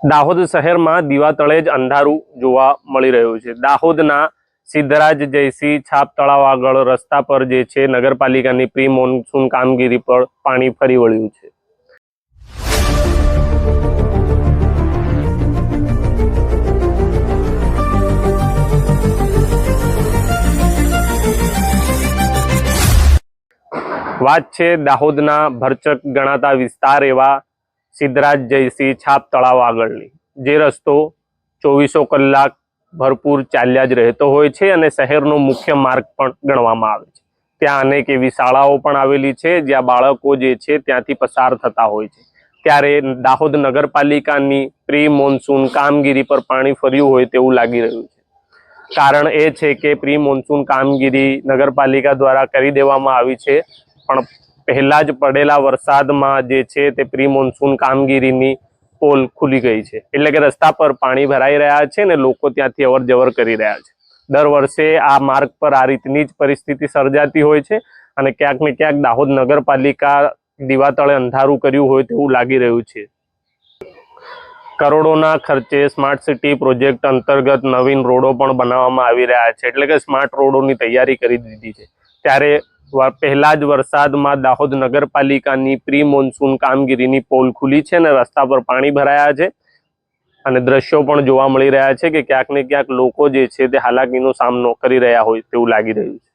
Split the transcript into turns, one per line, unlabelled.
દાહોદ શહેરમાં દીવા તળે જ અંધારું જોવા મળી રહ્યું છે. દાહોદના સિદ્ધરાજ જયસિંહ છાપ તળાવ આગળ રસ્તા પર જે છે, નગરપાલિકાની પ્રી મોન્સૂન કામગીરી પર પાણી ફરી વળ્યું છે. વાત છે દાહોદના ભરચક ગણાતા વિસ્તાર એવા સિદ્ધરાજ જયસિંહ છાપ તળાવ આગળની. જે રસ્તો ચોવીસો કલાક ભરપૂર ચાલ્યા જ રહેતો હોય છે અને શહેરનો મુખ્ય માર્ગ પણ ગણવામાં આવે છે. ત્યાં અનેક એવી શાળાઓ પણ આવેલી છે, જ્યાં બાળકો જે છે ત્યાંથી પસાર થતા હોય છે. ત્યારે દાહોદ નગરપાલિકાની પ્રી મોન્સૂન કામગીરી પર પાણી ફર્યું હોય તેવું લાગી રહ્યું છે. કારણ એ છે કે પ્રી મોન્સૂન કામગીરી નગરપાલિકા દ્વારા કરી દેવામાં આવી છે, પણ પહેલા જ પડેલા વરસાદમાં જે છે તે પ્રી મોન્સૂન કામગીરીની પોલ ખુલી ગઈ છે. એટલે કે રસ્તા પર પાણી ભરાઈ રહ્યા છે ને લોકો ત્યાંથી અવર જવર કરી રહ્યા છે. દર વર્ષે આ માર્ગ પર આ રીતની જ પરિસ્થિતિ સર્જાતી હોય છે અને ક્યાંક ને ક્યાંક દાહોદ નગરપાલિકા દીવા તળે અંધારું કર્યું હોય તેવું લાગી રહ્યું છે. કરોડોના ખર્ચે સ્માર્ટ સિટી પ્રોજેક્ટ અંતર્ગત નવીન રોડો પણ બનાવવામાં આવી રહ્યા છે. એટલે કે સ્માર્ટ રોડોની તૈયારી કરી દીધી છે. ત્યારે પહેલા જ વરસાદમાં દાહોદ નગરપાલિકાની પ્રી મોન્સૂન કામગીરીની પોલ ખુલી છે અને રસ્તા પર પાણી ભરાયા છે. અને દ્રશ્યો પણ જોવા મળી રહ્યા છે કે ક્યાંક ને ક્યાંક લોકો જે છે તે હાલાકીનો સામનો કરી રહ્યા હોય તેવું લાગી રહ્યું છે.